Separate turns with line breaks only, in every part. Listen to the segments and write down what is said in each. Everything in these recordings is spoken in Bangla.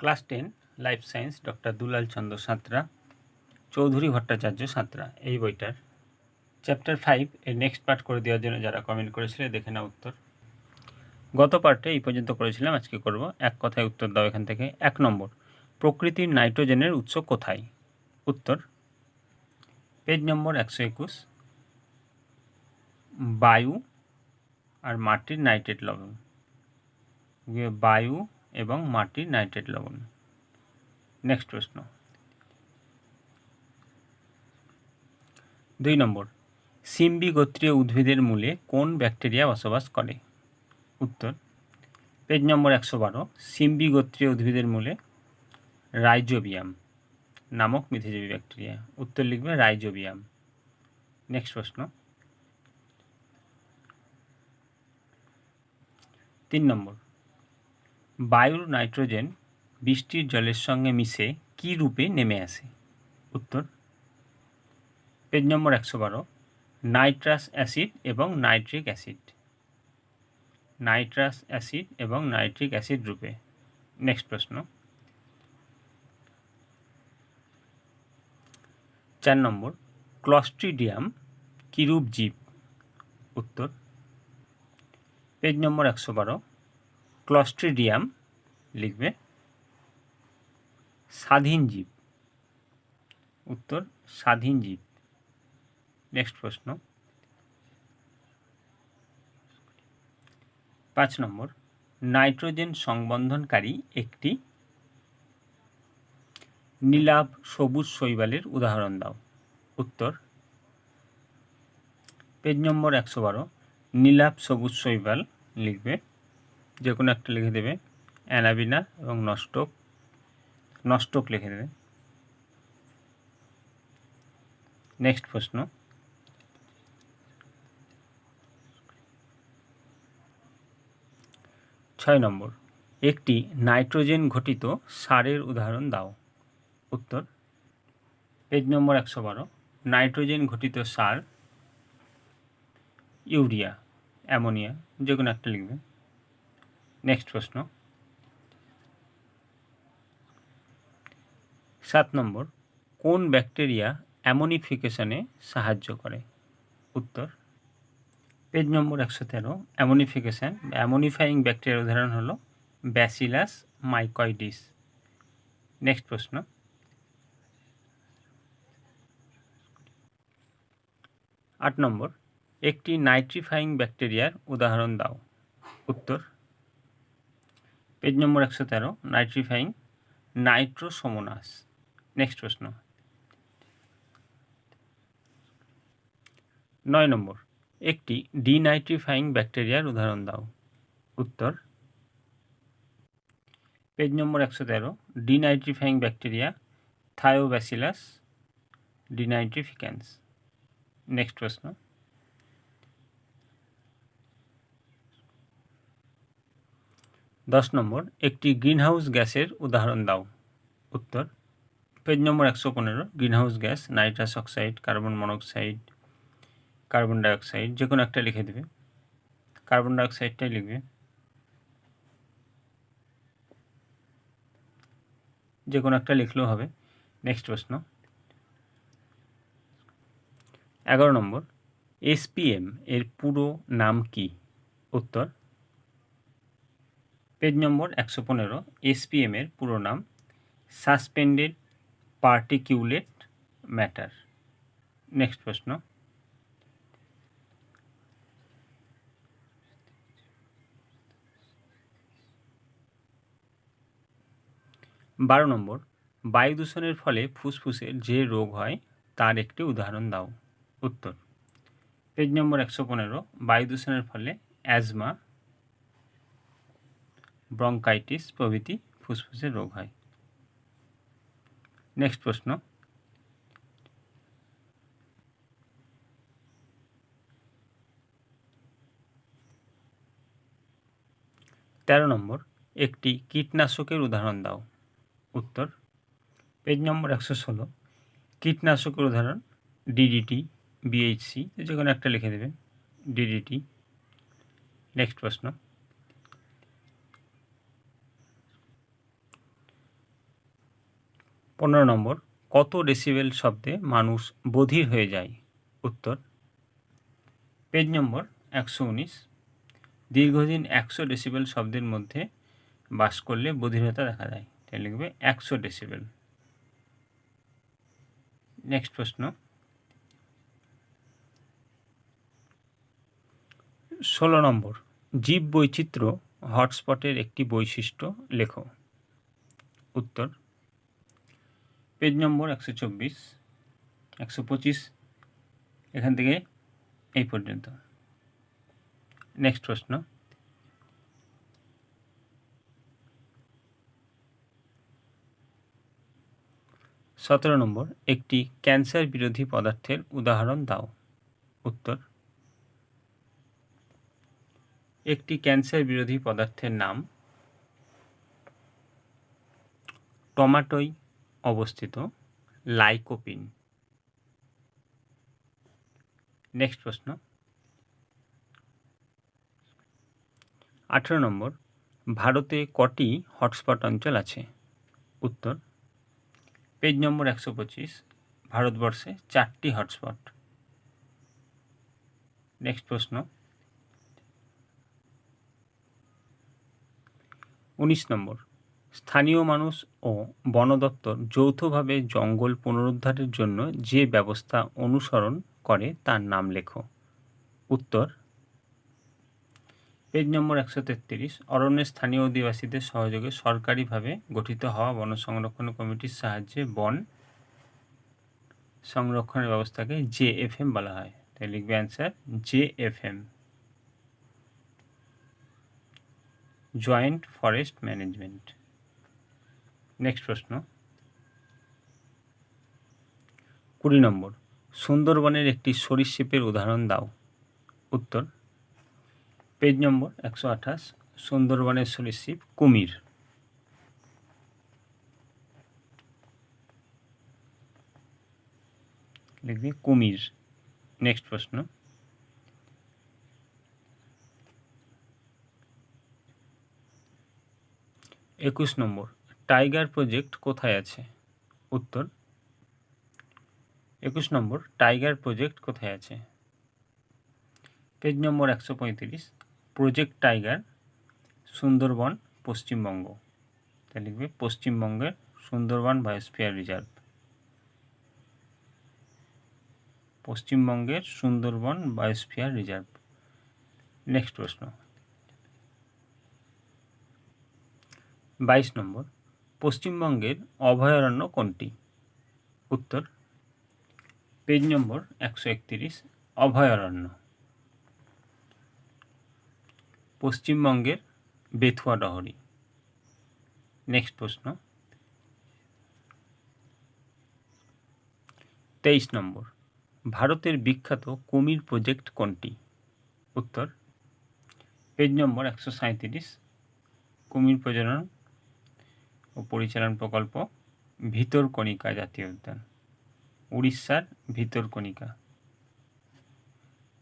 Class ten, life science, doctor Dulal Chandra Santra, Chowdhury Bhattacharya Santra, এই বইটার। চ্যাপ্টার ফাইভ এর নেক্সট পার্ট করে দেওয়ার জন্য যারা কমেন্ট করেছিল, দেখে নাও উত্তর। গত পার্টে এই পর্যন্ত করেছিলাম, আজকে করব। এক কথায় উত্তর দাও এখান থেকে। এক নম্বর, প্রকৃতির নাইট্রোজেনের উৎস কোথায়? উত্তর, পেজ নম্বর একশো একুশ, বায়ু আর মাটির নাইট্রেট লবণ। বায়ু এবং মাটি নাইট্রেট লবণ। নেক্সট প্রশ্ন। দুই নম্বর, সিম্বি গোত্রীয় উদ্ভিদের মূলে কোন ব্যাকটেরিয়া বসবাস করে? উত্তর, পেজ নম্বর একশো বারো, সিম্বি গোত্রীয় উদ্ভিদের মূলে রাইজোবিয়াম নামক মিথিজীবী ব্যাকটেরিয়া। উত্তর লিখবে রাইজোবিয়াম। নেক্সট প্রশ্ন। তিন নম্বর বায়ুর নাইট্রোজেন বৃষ্টির জলের সঙ্গে মিশে কী রূপে নেমে আসে? উত্তর, পেজ নম্বর একশো বারো, নাইট্রাস অ্যাসিড এবং নাইট্রিক অ্যাসিড। নাইট্রাস অ্যাসিড এবং নাইট্রিক অ্যাসিড রূপে। নেক্সট প্রশ্ন। চার নম্বর, ক্লস্ট্রিডিয়াম কিরূপ জীব? উত্তর, পেজ নম্বর একশো বারো ক্লস্ট্রিডিয়াম লিখবে। স্বাধীন জীব। উত্তর, স্বাধীন জীব। নেক্সট প্রশ্ন। পাঁচ নম্বর। নাইট্রোজেন সংবন্ধনকারী একটি নীলাভ সবুজ শৈবালের উদাহরণ দাও। উত্তর, পেজ নম্বর একশো বারো। নীলাভ সবুজ শৈবাল লিখবে। যে কোনো একটা লিখে দেবে। অ্যানাবিনা এবং নষ্টক। নষ্টক লিখে দেবে। নেক্সট প্রশ্ন। ছয় নম্বর। একটি নাইট্রোজেন ঘটিত সারের উদাহরণ দাও। উত্তর। পেজ নম্বর একশো বারো। নাইট্রোজেন ঘটিত সার ইউরিয়া, অ্যামোনিয়া যে কোনো একটা লিখবে। নেক্সট প্রশ্ন। সাত নম্বর, কোন ব্যাকটেরিয়া অ্যামোনিফিকেশনে সাহায্য করে? উত্তর, পেজ নম্বর একশো তেরো, অ্যামোনিফিকেশান, অ্যামোনিফাইং ব্যাকটেরিয়ার উদাহরণ হলো ব্যাসিলাস মাইকয়েডিস নেক্সট প্রশ্ন, আট নম্বর, একটি নাইট্রিফাইং ব্যাকটেরিয়ার উদাহরণ দাও। উত্তর পেজ নম্বর একশো তেরো, নাইট্রিফাইং নাইট্রোসোমোনাস। নেক্সট প্রশ্ন। নয় নম্বর, একটি ডিনাইট্রিফাইং ব্যাকটেরিয়ার উদাহরণ দাও। উত্তর, পেজ নম্বর একশো তেরো, denitrifying bacteria Thiobacillus denitrificans next প্রশ্ন। দশ নম্বর, একটি গ্রিনহাউস গ্যাসের উদাহরণ দাও। উত্তর, পেজ নম্বর একশো পনেরো, greenhouse gas, nitrous oxide, carbon monoxide, carbon dioxide, যে কোনো একটা লিখে দেবে। কার্বন ডাইঅক্সাইডটাই লিখবে। যে কোনো একটা লিখলেও হবে। নেক্সট প্রশ্ন। এগারো নম্বর, এসপিএম এর পুরো নাম কি? উত্তর পেজ নম্বর একশো পনেরো, এসপিএম এর পুরো নাম, সাসপেন্ডেড পার্টিকিউলেট ম্যাটার। নেক্সট প্রশ্ন। বারো নম্বর, বায়ু দূষণের ফলে ফুসফুসের যে রোগ হয়, তার একটি উদাহরণ দাও। উত্তর। পেজ নম্বর একশো পনেরো, বায়ু দূষণের ফলে অ্যাজমা ব্রঙ্কাইটিস প্রভৃতি ফুসফুসের রোগ হয়। নেক্সট প্রশ্ন। তেরো নম্বর, একটি কীটনাশকের উদাহরণ দাও। উত্তর, পেজ নম্বর একশো ষোলো। কীটনাশকের উদাহরণ ডিডিটি বিএইচসি যে কোনো একটা লিখে দেবেন। ডিডিটি নেক্সট প্রশ্ন। পনেরো নম্বর, কত ডেসিবেল শব্দে মানুষ বধির হয়ে যায়? উত্তর, পেজ নম্বর একশো উনিশ, দীর্ঘদিন একশো ডেসিবেল শব্দের মধ্যে বাস করলে বধিরতা দেখা যায় তাই লিখবে একশো ডেসিবেল নেক্সট প্রশ্ন, ষোলো নম্বর জীব বৈচিত্র্য হটস্পটের একটি বৈশিষ্ট্য লেখো। উত্তর পেজ নম্বর একশো চব্বিশ, একশো পঁচিশ, এখান থেকে এই পর্যন্ত। নেক্সট প্রশ্ন। সতেরো নম্বর, একটি ক্যান্সার বিরোধী পদার্থের উদাহরণ দাও। উত্তর। একটি ক্যান্সার বিরোধী পদার্থের নাম টমাটোয় অবস্থিত লাইকোপিন। নেক্সট প্রশ্ন। আঠেরো নম্বর, ভারতে কটি হটস্পট অঞ্চল আছে? উত্তর, পেজ নম্বর একশো পঁচিশ, ভারতবর্ষে চারটি হটস্পট। নেক্সট প্রশ্ন। উনিশ নম্বর স্থানীয় মানুষ ও বন দপ্তর যৌথভাবে জঙ্গল পুনরুদ্ধারের জন্য যে ব্যবস্থা অনুসরণ করে তার নাম লেখো। উত্তর, পেজ নম্বর একশো তেত্রিশ অরণ্যের স্থানীয় অধিবাসীদের সহযোগে সরকারিভাবে গঠিত হওয়া বন সংরক্ষণ কমিটির সাহায্যে বন সংরক্ষণের ব্যবস্থাকে জে এফ এম বলা হয়। তাই লিখবে answer, J F M. Joint forest management. Next প্রশ্ন। কুড়ি নম্বর, সুন্দরবনের একটি সরীসৃপের উদাহরণ দাও। উত্তর, পেজ নম্বর একশো আঠাশ, সুন্দরবনের সরীসৃপ কুমির। লিখবে কুমির। নেক্সট প্রশ্ন, একুশ নম্বর টাইগার প্রজেক্ট কোথায় আছে? উত্তর, একুশ নম্বর, টাইগার প্রজেক্ট কোথায় আছে? পেজ নম্বর একশো পঁয়ত্রিশ, প্রজেক্ট টাইগার, সুন্দরবন, পশ্চিমবঙ্গ। তাই লিখবে পশ্চিমবঙ্গের সুন্দরবন বায়োস্ফিয়ার রিজার্ভ। পশ্চিমবঙ্গের সুন্দরবন বায়োস্ফিয়ার রিজার্ভ। নেক্সট প্রশ্ন। বাইশ নম্বর পশ্চিমবঙ্গের অভয়ারণ্য কোনটি? উত্তর, পেজ নম্বর একশো একতিরিশ, অভয়ারণ্য। পশ্চিমবঙ্গের বেথুয়া ডহরি। নেক্সট প্রশ্ন। তেইশ নম্বর, ভারতের বিখ্যাত কুমির প্রজেক্ট কোনটি? উত্তর, পেজ নম্বর একশো সাঁইত্রিশ, কুমির প্রজনন ও পরিচালন প্রকল্প ভিতরকণিকা জাতীয় উদ্যান, উড়িষ্যার ভিতরকণিকা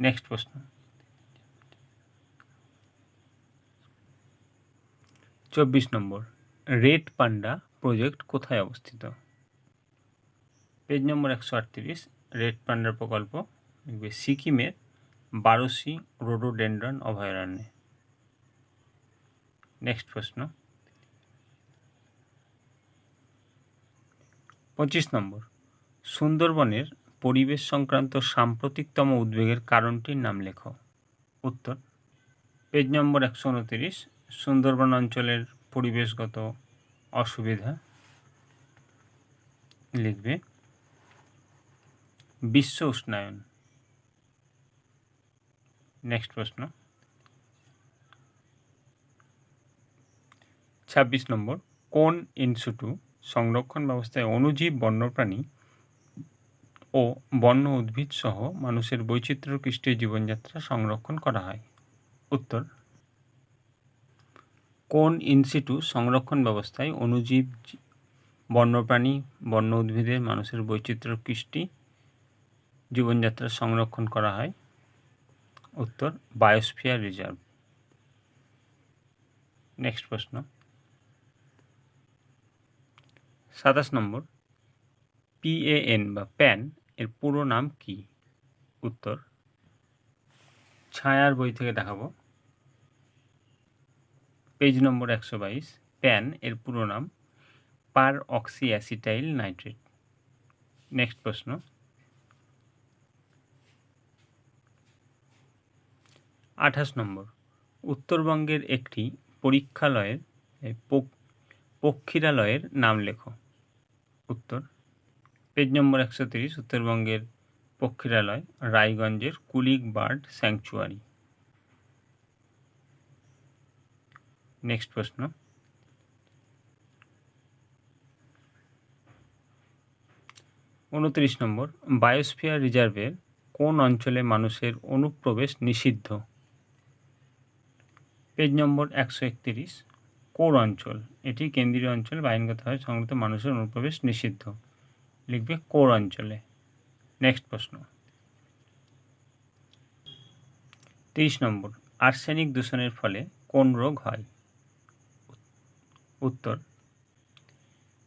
নেক্সট প্রশ্ন। চব্বিশ নম্বর, রেড পান্ডা প্রজেক্ট কোথায় অবস্থিত? পেজ নম্বর একশো আটত্রিশ, রেড পান্ডার প্রকল্প সিকিমের বারোসি রোডোডেন্ড্রন অভয়ারণ্যে। নেক্সট প্রশ্ন। পঁচিশ নম্বর। সুন্দরবনের পরিবেশ সংক্রান্ত সাম্প্রতিকতম উদ্বেগের কারণটির নাম লেখো। উত্তর, পেজ নম্বর একশো উনতিরিশ, সুন্দরবন অঞ্চলের পরিবেশগত অসুবিধা। লিখবে, বিশ্ব উষ্ণায়ন। নেক্সট প্রশ্ন। ছাব্বিশ নম্বর, কোন ইনস্টিটিউ সংরক্ষণ ব্যবস্থায় অণুজীব বন্যপ্রাণী ও বন্য উদ্ভিদ সহ মানুষের বৈচিত্র্যকৃষ্ট জীবনযাত্রা সংরক্ষণ করা হয়। উত্তর। কোন ইনসিটু সংরক্ষণ ব্যবস্থায় অণুজীব বন্যপ্রাণী, বন্য উদ্ভিদের মানুষের বৈচিত্র্য কৃষ্টি জীবনযাত্রা সংরক্ষণ করা হয়? উত্তর, বায়োস্ফিয়ার রিজার্ভ। নেক্সট প্রশ্ন। সাতাশ নম্বর পিএএন বা প্যান এর পুরো নাম কি? উত্তর, ছায়ার বই থেকে দেখাবো। পেজ নম্বর একশো বাইশ, প্যান এর পুরো নাম পার অক্সি অ্যাসিটাইল নাইট্রেট। নেক্সট প্রশ্ন। আঠাশ নম্বর, উত্তরবঙ্গের একটি পরীক্ষালয়ের পক্ষীরালয়ের নাম লেখো। উত্তর। পেজ নম্বর একশো তিরিশ, উত্তরবঙ্গের পক্ষীরালয়, রায়গঞ্জের কুলিক বার্ড স্যাংচুয়ারি। নেক্সট প্রশ্ন। উনত্রিশ নম্বর, বায়োস্ফিয়ার রিজার্ভের কোন অঞ্চলে মানুষের অনুপ্রবেশ নিষিদ্ধ? পেজ নম্বর একশো একতিরিশ কোর অঞ্চল। এটি কেন্দ্রীয় অঞ্চল বা আইনগতভাবে সংগঠিত মানুষের অনুপ্রবেশ নিষিদ্ধ। লিখবে কোর অঞ্চলে। নেক্সট প্রশ্ন। তিরিশ নম্বর। আর্সেনিক দূষণের ফলে কোন রোগ হয়? উত্তর।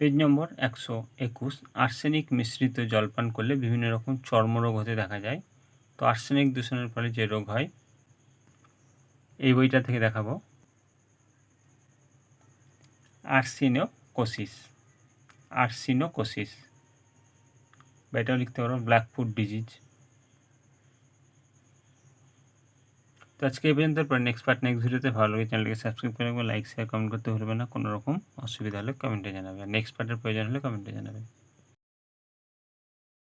পেজ নম্বর একশো একুশ। আর্সেনিক মিশ্রিত জলপান করলে বিভিন্ন রকম চর্মরোগ হতে দেখা যায়। তো আর্সেনিক দূষণের ফলে যে রোগ হয়, এই বইটা থেকে দেখাবো। আর্সিনোকোসিস। আর্সিনোকোসিস। বা এটাও লিখতে পারো, ব্ল্যাক ফুড ডিজিজ। তো আজকে এই পর্যন্ত পরে নেক্সট পার্ট নেক্সট ভিডিওতে ভালো লাগে চ্যানেলকে সাবস্ক্রাইব করে লাইক শেয়ার কমেন্ট করতে ভুলবে না, কোনো রকম অসুবিধা হলে কমেন্টে জানাবেন নেক্সট পার্টের প্রয়োজন হলে কমেন্টে জানাবেন